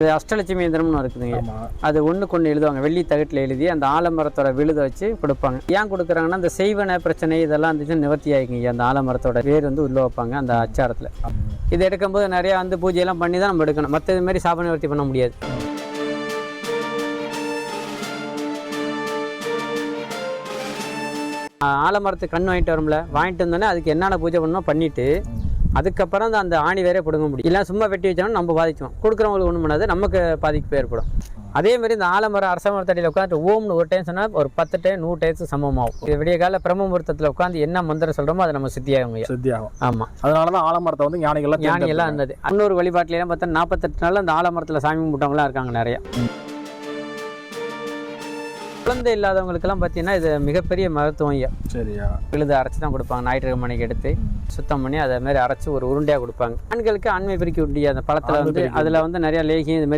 இது அஷ்டலட்சுமி இயந்திரம்னு இருக்குதுங்க. அது ஒன்று எழுதுவாங்க. வெள்ளி தகட்டில் எழுதி அந்த ஆலமரத்தோட விழுதை வச்சு கொடுப்பாங்க. ஏன் கொடுக்குறாங்கன்னா அந்த செய்வன பிரச்சனை இதெல்லாம் இருந்துச்சு நிவர்த்தி ஆகிக்குங்க அந்த ஆலமரத்தோட வேர் வந்து உள்ள வைப்பாங்க அந்த அச்சாரத்தில். இது எடுக்கும்போது நிறைய வந்து பூஜையெல்லாம் பண்ணி தான் நம்ம எடுக்கணும். மற்ற இது மாதிரி சாப நிவர்த்தி பண்ண முடியாது. ஆ, ஆலமரத்து கண் வாங்கிட்டு வரும்ல. வாங்கிட்டு வந்தோடனே அதுக்கு என்னென்ன பூஜை பண்ணணும் பண்ணிட்டு அதுக்கப்புறம் தான் அந்த ஆணி வேறே பிடுங்க முடியும். இல்லை சும்மா வெட்டி வச்சோம்னா நம்ம பாதிச்சோம் கொடுக்குறவங்களுக்கு ஒன்றும் பண்ணாது. நமக்கு பாதிப்பு ஏற்படும். அதே மாதிரி இந்த ஆலமரம் அரச மரத்தடியில் உட்காந்து ஓம்னு ஒரு டைம் சொன்னால் ஒரு பத்து டைம் நூறு டைம்ஸ் சமமாகும். இது விடிய கால பிரம்ம முகூர்த்தத்தில் உட்காந்து என்ன மந்திரம் சொல்கிறோமோ அதை நம்ம சித்தியாகும் சித்தியாகும். ஆமாம் அதனால தான் ஆலமரத்தை வந்து ஞானிகள்லாம் ஞானி எல்லாம் தேர்ந்தெடுத்தாங்க. இருந்தது இன்னொரு வழிபாட்டிலாம் பார்த்தா நாற்பத்தெட்டு நாள் அந்த ஆலமரத்தில் சாமி கும்பிட்டவங்களாம் இருக்காங்க நிறைய. குழந்தை இல்லாதவங்களுக்கெல்லாம் பார்த்தீங்கன்னா இது மிகப்பெரிய மருத்துவம் ஐயா. சரியா? விழுது அரைச்சி தான் கொடுப்பாங்க ஞாயிற்றுக்கிழமை மணிக்கு எடுத்து சுத்தம் பண்ணி அதை மாதிரி அரைச்சி ஒரு உருண்டையாக கொடுப்பாங்க. ஆண்களுக்கு ஆண்மை பிரிக்க உண்டிய அந்த பழத்தில் வந்து அதில் வந்து நிறைய லேகியம் இது மாதிரி